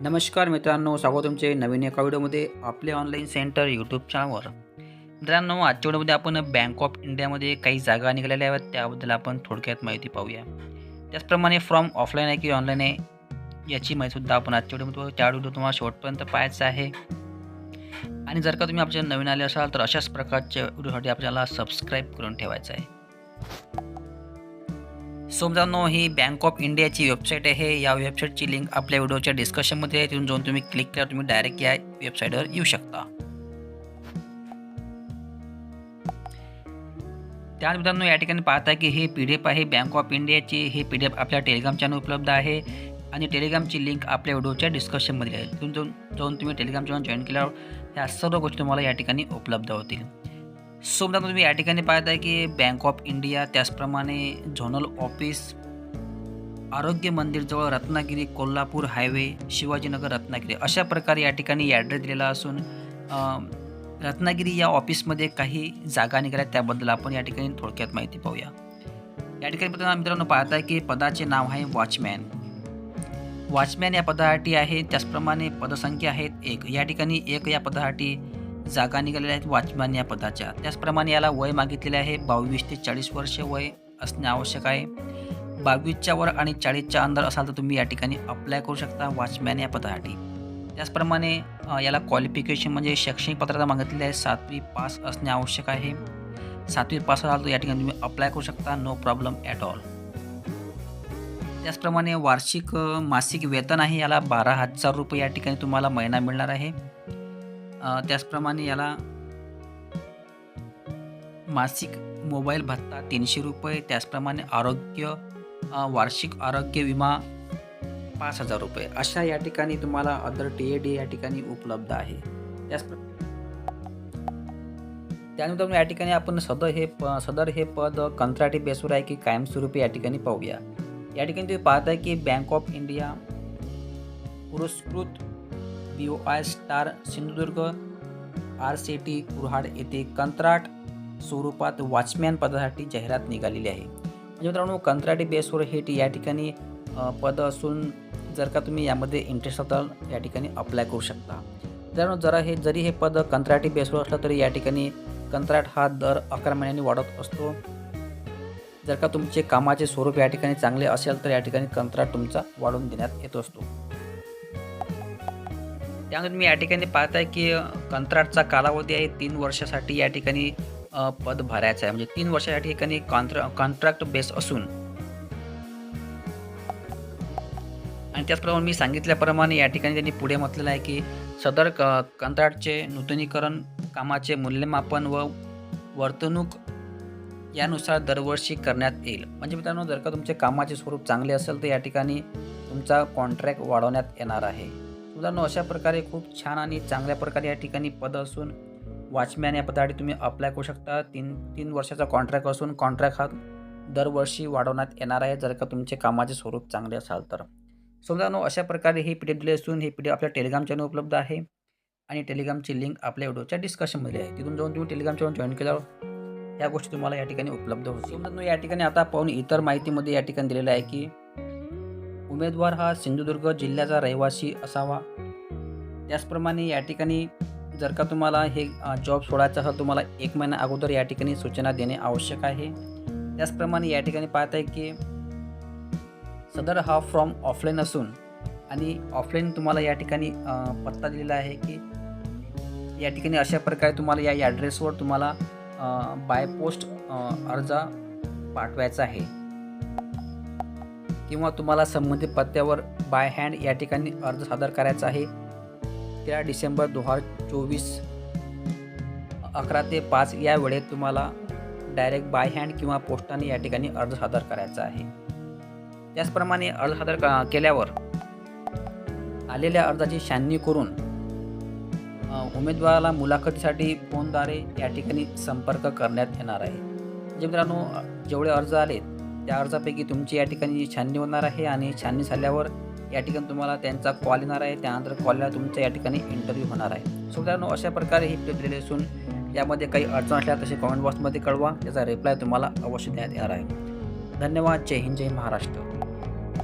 नमस्कार मित्रांनो स्वागत तुमचे नवीन एका व्हिडिओमध्ये आपले ऑनलाईन सेंटर यूट्यूब चॅनलवर मित्रांनो आजच्या व्हिडिओमध्ये आपण बँक ऑफ इंडियामध्ये काही जागा निघालेल्या आहेत. त्याबद्दल आपण थोडक्यात माहिती पाहूया. त्याचप्रमाणे फ्रॉम ऑफलाईन आहे की ऑनलाईन आहे याची माहितीसुद्धा आपण आजच्या व्हिडिओमध्ये त्या व्हिडिओ तुम्हाला शेवटपर्यंत पाहायचं आहे. आणि जर का तुम्ही आपल्या नवीन आले असाल तर अशाच प्रकारच्या व्हिडिओसाठी आपल्याला सबस्क्राईब करून ठेवायचं आहे. सो मित्रांनो ही बँक ऑफ इंडियाची वेबसाईट आहे. या वेबसाईटची लिंक आपल्या व्हिडिओच्या डिस्कशनमध्ये आहे. तिथून जाऊन तुम्ही क्लिक केल्यावर तुम्ही डायरेक्ट या वेबसाईटवर येऊ शकता. त्या मित्रांनो या ठिकाणी पाहता की हे पी डी एफ आहे. बँक ऑफ इंडियाची हे पी डी एफ आपल्या टेलिग्राम चॅनल उपलब्ध आहे. आणि टेलिग्रामची लिंक आपल्या व्हिडिओच्या डिस्कशनमध्ये आहे. तिथून जाऊन जाऊन तुम्ही टेलिग्राम चॅनल जॉईन केल्यावर ह्या सर्व गोष्टी तुम्हाला या ठिकाणी उपलब्ध होतील. सो मित्रांनो तुम्ही या ठिकाणी पाहत आहे की बँक ऑफ इंडिया त्याचप्रमाणे झोनल ऑफिस आरोग्य मंदिरजवळ रत्नागिरी कोल्हापूर हायवे शिवाजीनगर रत्नागिरी अशा प्रकारे या ठिकाणी ॲड्रेस दिलेला असून रत्नागिरी या ऑफिसमध्ये काही जागा निघाल्या त्याबद्दल आपण या ठिकाणी थोडक्यात माहिती पाहूया. या ठिकाणी मित्रांनो पाहत आहे की पदाचे नाव आहे वॉचमॅन वॉचमॅन या पदासाठी आहे त्याचप्रमाणे पदसंख्या आहेत एक. या ठिकाणी एक या पदासाठी जागा निघालेल्या आहेत वॉचमॅन या पदाच्या. त्याचप्रमाणे याला वय मागितलेले आहे बावीस ते चाळीस वर्ष वय असणे आवश्यक आहे. बावीसच्या वर आणि चाळीसच्या अंदर असाल तर तुम्ही या ठिकाणी अप्लाय करू शकता वॉचमॅन या पदासाठी. त्याचप्रमाणे याला क्वालिफिकेशन म्हणजे शैक्षणिक पात्रता मागितलेली आहे सातवी पास असणे आवश्यक आहे. सातवी पास असाल तर या ठिकाणी तुम्ही अप्लाय करू शकता नो प्रॉब्लेम ॲट ऑल त्याचप्रमाणे वार्षिक मासिक वेतन आहे याला बारा हजार रुपये या ठिकाणी तुम्हाला महिना मिळणार आहे. त्याचप्रमाणे याला मासिक मोबाईल भत्ता तीनशे रुपये त्याचप्रमाणे आरोग्य वार्षिक आरोग्य विमा पाच हजार रुपये. अशा या ठिकाणी तुम्हाला अदर टी ए डी या ठिकाणी उपलब्ध आहे. त्याचप्र त्यानंतर या ठिकाणी आपण सदर हे प सदर हे पद कंत्राटी बेसवर आहे की कायमस्वरूपी या ठिकाणी पाहूया. या ठिकाणी तुम्ही पाहताय की बँक ऑफ इंडिया पुरस्कृत B O I star Sindhudurg R C T Kurhad येथे कंत्राट स्वरूपात वॉचमॅन पदासाठी जाहिरात निघालेली आहे. म्हणजे मित्रांनो कंत्राटी बेसवर हे या ठिकाणी पद असून जर का तुम्ही यामध्ये इंटरेस्ट असाल या ठिकाणी अप्लाय करू शकता. मित्रांनो जरा हे जरी हे पद कंत्राटी बेसवर असलं तरी या ठिकाणी कंत्राट हा दर अकरा महिन्यांनी वाढत असतो. जर का तुमचे कामाचे स्वरूप या ठिकाणी चांगले असेल तर या ठिकाणी कंत्राट तुमचा वाढवून देण्यात येत असतो. त्यानंतर मी या ठिकाणी पाहत आहे की कंत्राटचा कालावधी आहे तीन वर्षासाठी या ठिकाणी पद भरायचं आहे. म्हणजे तीन वर्षासाठी या ठिकाणी कॉन्ट्रा कॉन्ट्रॅक्ट बेस असून. आणि त्याचप्रमाणे मी सांगितल्याप्रमाणे या ठिकाणी त्यांनी पुढे म्हटलेलं आहे की सदर क कंत्राटचे नूतनीकरण कामाचे मूल्यमापन व वर्तणूक यानुसार दरवर्षी करण्यात येईल. म्हणजे मित्रांनो जर का तुमचे कामाचे स्वरूप चांगले असेल तर या ठिकाणी तुमचा कॉन्ट्रॅक्ट वाढवण्यात येणार आहे. मित्रांनो अशा प्रकारे खूप छान आणि चांगल्या प्रकारे या ठिकाणी पद असून वॉचमॅन या पदासाठी तुम्ही अप्लाय करू शकता. तीन तीन वर्षाचा कॉन्ट्रॅक्ट असून कॉन्ट्रॅक्ट हा दरवर्षी वाढवण्यात येणार आहे जर का तुमचे कामाचे स्वरूप चांगले असाल तर. सो मित्रांनो अशा प्रकारे हे पी डी दिले असून हे पी डी आपल्या टेलिग्राम चॅनल उपलब्ध आहे आणि टेलिग्रामची लिंक आपल्या व्हिडिओच्या डिस्कशनमध्ये आहे. तिथून जाऊन तुम्ही टेलिग्राम चॅनल जॉईन केल्यावर या गोष्टी तुम्हाला या ठिकाणी उपलब्ध होतील. मित्रांनो या ठिकाणी आता पाहून इतर माहितीमध्ये या ठिकाणी दिलेलं आहे की उमेदवार हा सिंधुदुर्ग जिल्ह्याचा रहिवासी असावा. त्याचप्रमाणे या ठिकाणी जर का तुम्हाला हे जॉब सोडायचा असेल तुम्हाला एक महिना अगोदर या ठिकाणी सूचना देणे आवश्यक आहे. त्याचप्रमाणे या ठिकाणी पाहत आहे की सदर हा फॉर्म ऑफलाईन असून आणि ऑफलाईन तुम्हाला या ठिकाणी पत्ता दिलेला आहे की या ठिकाणी अशा प्रकारे तुम्हाला या ॲड्रेसवर तुम्हाला बाय पोस्ट अर्ज पाठवायचा आहे. किंवा तुम्हाला संबंधित पत्त्यावर बाय हँड या ठिकाणी अर्ज सादर करायचा आहे. तेरा डिसेंबर दोन हजार चोवीस अकरा ते पाच या वेळेत तुम्हाला डायरेक्ट बाय हँड किंवा पोस्टाने या ठिकाणी अर्ज सादर करायचा आहे. त्याचप्रमाणे अर्ज सादर क- केल्यावर आलेल्या अर्जाची छाननी करून उमेदवाराला मुलाखतीसाठी फोनद्वारे या ठिकाणी संपर्क करण्यात येणार आहे. म्हणजे मित्रांनो जेवढे अर्ज आले त्या अर्जापैकी तुमची या ठिकाणी छाननी होणार आहे आणि छाननी झाल्यावर या ठिकाणी तुम्हाला त्यांचा कॉल येणार आहे. त्यानंतर कॉलला तुमचा या ठिकाणी इंटरव्ह्यू होणार आहे. सो मित्रांनो अशा प्रकारे ही टिप दिलेली असून यामध्ये काही अडचण असल्या तसे कमेंट बॉक्समध्ये कळवा. त्याचा रिप्लाय तुम्हाला अवश्य देण्यात येणार आहे. धन्यवाद. जय हिंद. जय महाराष्ट्र.